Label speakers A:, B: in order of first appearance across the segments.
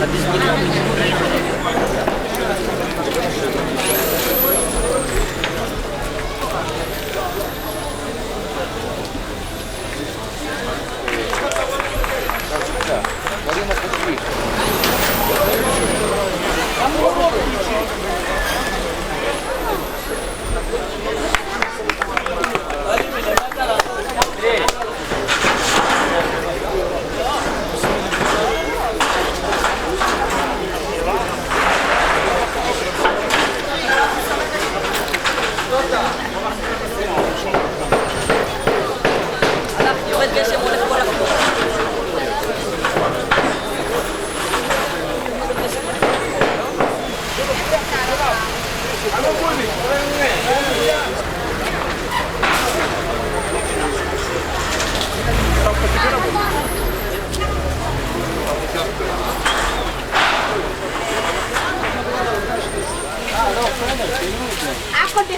A: Hadi biz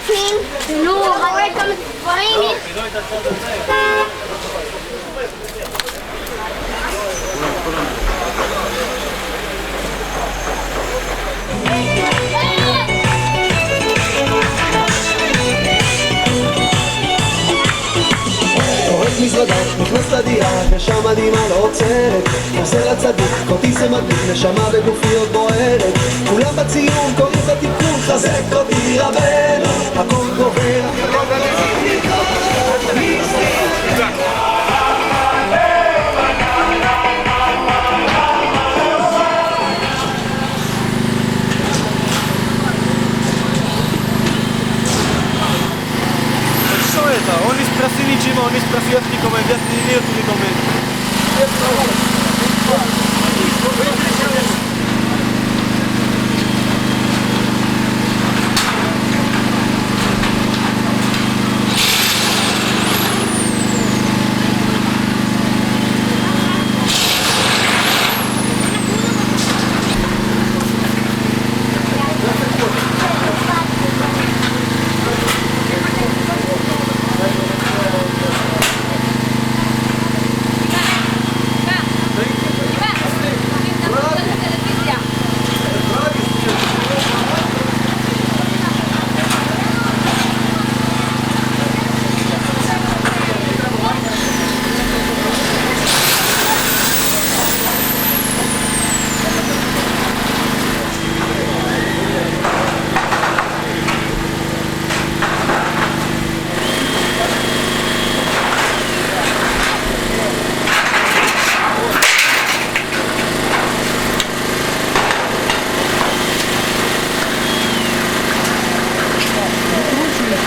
B: הכל בפנים, נו, רואה כמה דברים
C: פורק מזוודה, נכנס לדירה, ושם הדמעה לא עוצרת חוזר לצדיק, אותי זה מדליק, נשמה בגופי עוד בוערת כולם בציון, קוראים את התיקון, חזק אותי רבנו no, nic
D: precioso ni comer, ni ni ni.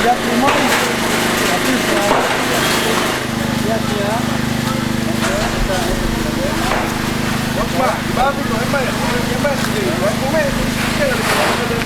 D: Спросил ничего, он не спросил никого, нет, нет никого.
E: Навалено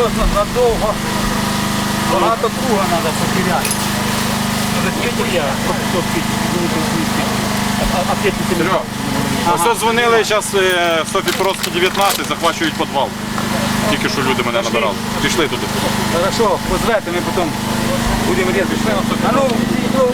E: серйозно, надовго. Багато круга треба потеряти.
F: Серега, ось дзвонили, зараз в Софі просто 19, захвачують підвал. Тільки що люди мене набирали. Пішли туди.
E: Хорошо, позвете, ми потім будемо різати. Пішли на Софі. А ну, ну,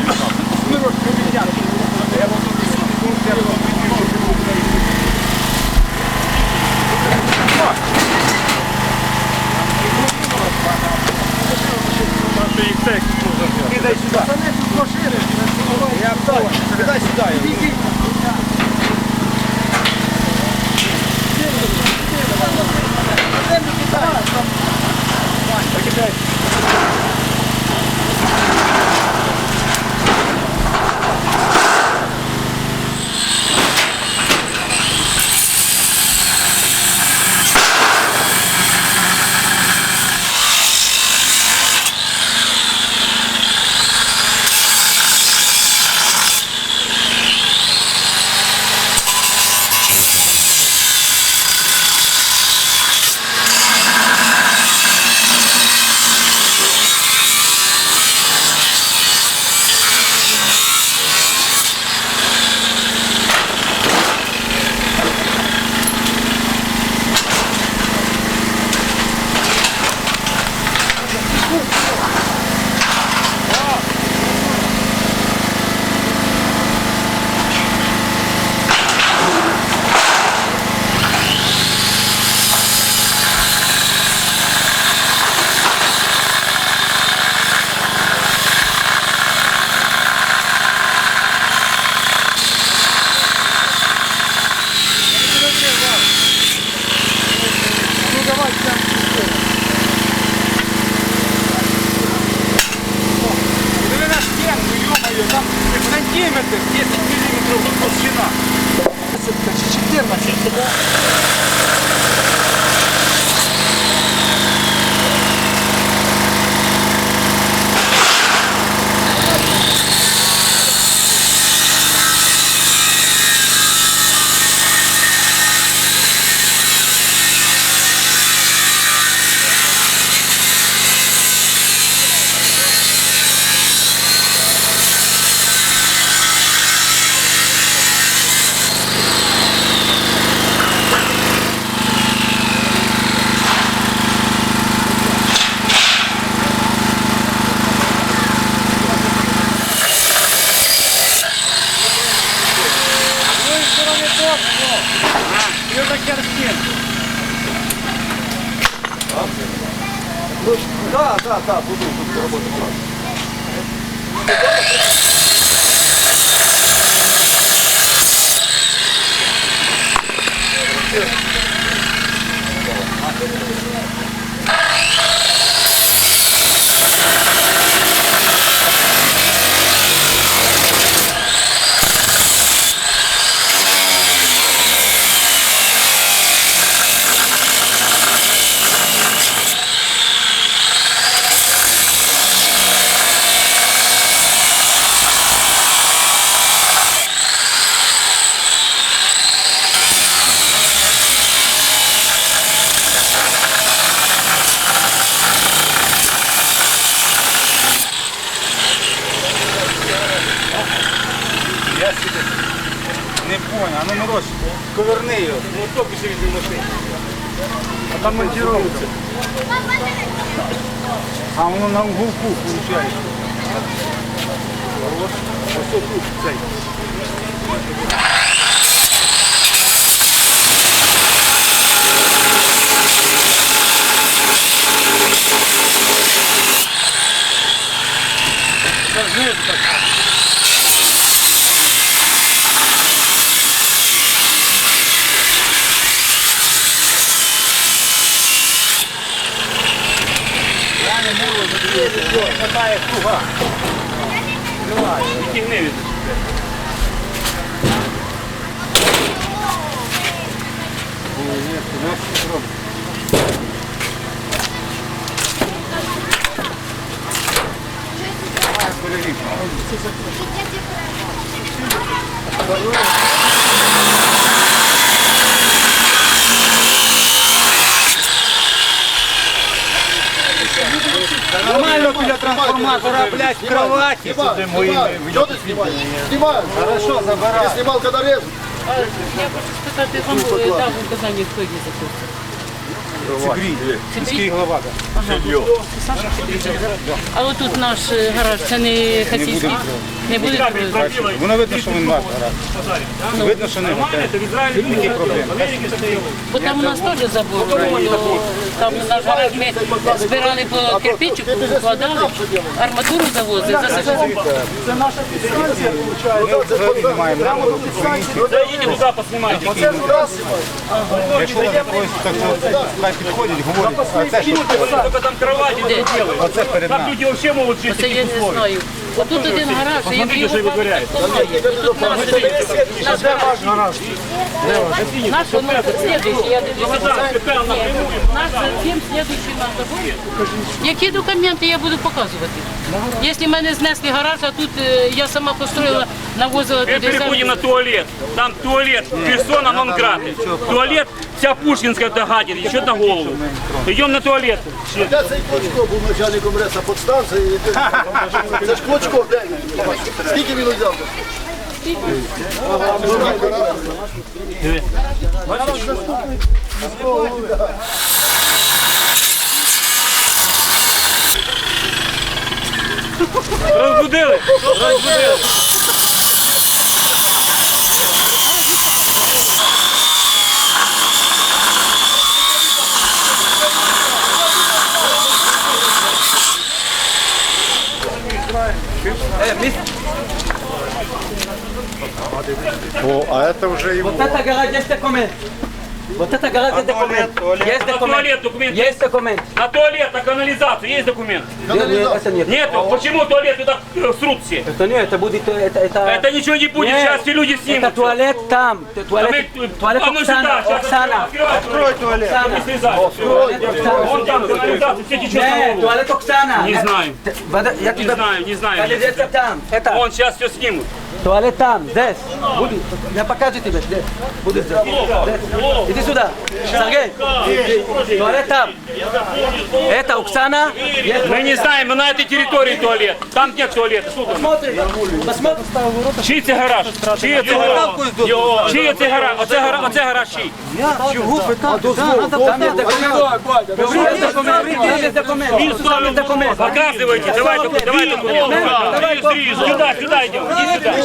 D: Да, да, да, буду, буду работать.
E: Я собі не понял, а ну Мороз, коверни його. Ну то пішли від машини. А там монтировка. А воно на уголку виходить. Ось ось тут цей. Це знизу так. Я не можу закрити, не хватає круга. Тягни від Ні, ти знаєш, що робиш? А, перевів. Нормально біля трансформатора, блядь, в кровати. Сюди мої
A: Что ты снимаешь? Снимаю.
E: Хорошо, забирай.
A: Я снимал, когда резал.
G: Я хочу спитати вам дам дав указання, хто її закрив.
E: Міський глава.
G: А отут наш е, гараж, це не хасійський? Не буде?
E: Воно видно, що він ваш гараж. Видно, що не. Які проблеми?
G: Бо там у нас теж забор, там наш гараж ми збирали по кирпичику, вкладали, арматуру завозили, за сезон.
E: Ми взагалі не маємо. Права.
A: Оце ж раз.
E: Якщо ви так хай підходять, говорять, а це що? Оце перед нами.
G: Оце я не знаю. Отут один гараж, я б його. Отут наш, наш гараж. Наш, ну, следующий, я дивлюся. Наш затем следующий на тобою. Які документи я буду показувати? Якщо мене знесли гараж, а тут е, я сама построїла, навозила
H: Мы
G: туди.
H: переходим на туалет. Там туалет, персона нон граты. Туалет, вся Пушкинская догадит, еще на голову. Идем на туалет.
A: Я цей Клочко був начальником реса подстанції. Це ж Клочко, де? Скільки він взяв?
H: Разбудили. Разбудили.
I: Вот это гараж, есть документ. Вот это гараж, есть документ. Есть
H: На
I: документ.
H: туалет документ.
I: Есть документ.
H: На туалет, на канализацию есть документ?
I: Нет, нет, это нет.
H: Нету. Почему туалет туда э, срут все?
I: Это нет, это будет, это, это...
H: Это ничего не будет,
I: Нет,
H: сейчас все люди снимут.
I: Это туалет там. т-
H: А
I: Туалет,
H: мы-
I: туалет
H: а мы сюда,
I: Оксана.
H: сейчас
I: Оксана.
H: Открой туалет.
I: Оксана.
H: Не слезай. Вон там канализация, все течет на
I: Нет, туалет Оксана.
H: Не знаю.
I: Я
H: Не
I: тебя...
H: знаю, не знаю.
I: Канализация там. Это.
H: Вон сейчас все снимут.
I: Туалет там, здесь. Будет. Я покажу тебе. Здесь. Будет здесь. Здесь. Иди сюда. Сергей. Туалет там. Это Оксана. Есть-
H: Мы не знаем, мы на этой территории туалет. Там нет туалета. Что там?
I: Посмотри. Посмотри.
H: Чий це гараж? Чий це гараж? Чий це гараж? Оце гараж, оце гараж чий?
I: Там есть документ. Есть документ. Там есть документ. Там есть документ.
H: Показывайте, давай, давай документы. Сюда, сюда идем, иди сюда.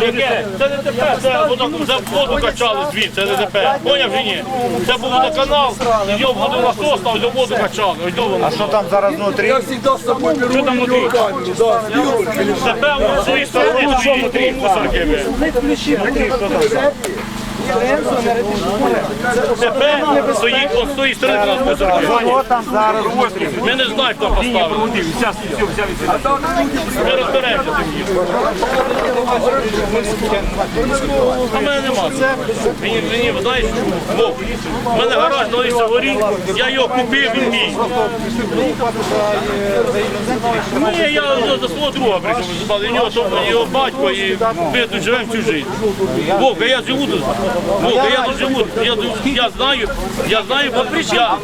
D: Яке? Це не тепер, це воно за воду качали звідси, це не тепер. Поняв чи ні? Це був водоканал, його воду насос його воду качали. Ось до воно. А що там зараз внутрі?
H: Що там внутрі?
D: Тепер воно з цієї сторони, з цієї три мусорки. ви. Тепер стоїть, з тої сторони Ми не знаємо, хто поставив. Ми розберемося. А мене нема. Мені, мені знаєш, Вов, в мене гараж на горів, я його купив, він мій. Ні, я до, свого друга прийшов, у нього, його батько, і ми тут живемо всю життя. Вовка, я живу тут. Вовка, я тут живу. Я, я знаю, я знаю, бо я,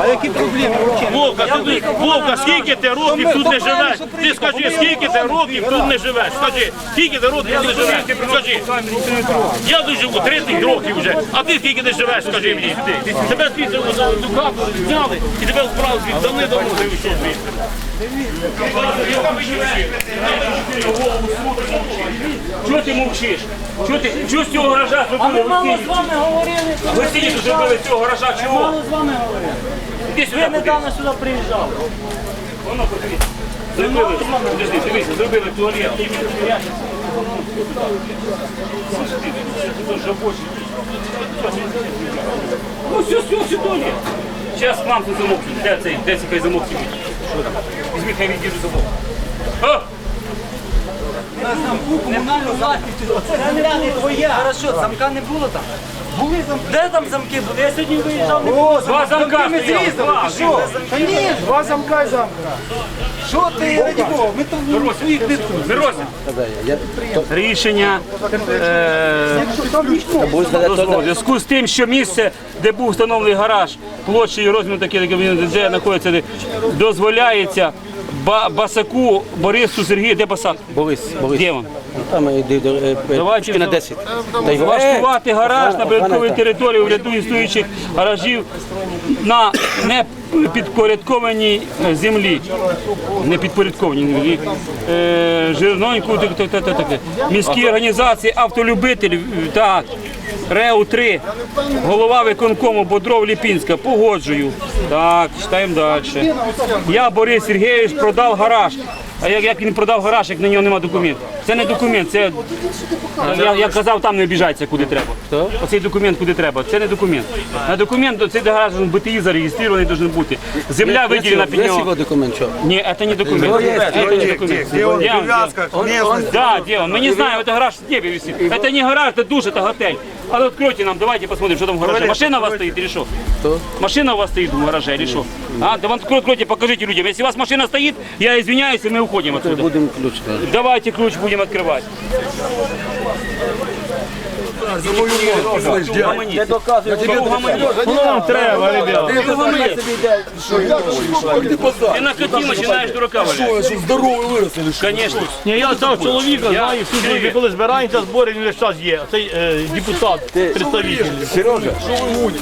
E: А які проблеми?
D: Вовка, ти тут- Вовка, скільки ти років тут не живеш? Ти скажи, скільки ти років тут не живеш? Скажи, скільки ти років тут не живеш? Скажи. Я тут живу 30 років вже, а ти скільки ти живеш, скажи мені. Тебе звідси хату зняли і тебе вправили звідси, давни давно ти вийшов звідси.
H: Чого ти мовчиш? Чого ти чого з цього гаража зробили? Ми з вами говорили. Ви сидіть зробили з цього гаража чого? Мало з вами говорили. Іди сюди. Ви недавно сюди приїжджали. Воно подивіться. Зробили, подожди, дивіться, зробили туалет. Ну все, все, все туалет. Зараз мам тут замок. Де цей, де цей хай замок сидить? Що там?
I: Комунальну власність. Це земля не твоя. Хорошо, замка не було там. Були замки. Де там замки були? Я сьогодні виїжджав, не було.
H: Два замка
I: Ми
H: стояли,
I: зрізали, ти що? Та ні, два замка і замка. Що ти, раді Бога, ми там своїх не
H: Мирося, рішення е, дозволу. В зв'язку з тим, що місце, де був встановлений гараж, площею розміром таке, як він де знаходиться, дозволяється Ба- Басаку Борису Сергію, де Басак?
I: Борис, Борис.
H: Де він?
I: Там йде
H: Давайте
I: на
H: на
I: 10. Та його
H: Влаштувати гараж на прибудинковій території у ряду існуючих гаражів на непідпорядкованій е, землі. Непідпорядкованій землі. Е, Жирноньку, так, так, так, так, так. міські організації автолюбителів, е, так. РЕУ 3, голова виконкому Бодров Ліпінська, погоджую. Так, читаємо далі. Я, Борис Сергійович, продав гараж. А як, як він продав гараж, як на нього немає документів? Це не документ, це я, я казав, там не обіжайтеся, куди треба. Оцей документ куди треба. Це не документ. На документ цей гараж должен БТІ зареєстрований должен бути. Земля виділена під
I: Є
H: нього.
I: його документ, що?
H: Ні, це не документ. Это не документ. Где он? Да, где он? Мы не знаем, это гараж в небе висит. Это не гараж, это душ, это готель. А ну откройте нам, давайте посмотрим, что там в гараже. Машина у вас стоит или что? Машина у вас стоит в гараже или что? А, да вон открой- откройте, покажите людям. Если у вас машина стоит, я извиняюсь, и мы уходим отсюда.
I: Будемо ключ.
H: Давайте ключ будем открывать.
I: Не доказує.
D: Ну нам треба, ребята.
H: Ты на коті починаєш дурака валяти.
A: Здоровий вирос, или що?
H: Конечно.
D: Ні, я цього чоловіка знаю всю життя. Коли збираємося збори, він весь час є. Цей депутат, представитель.
A: Сережа, що ви гоните?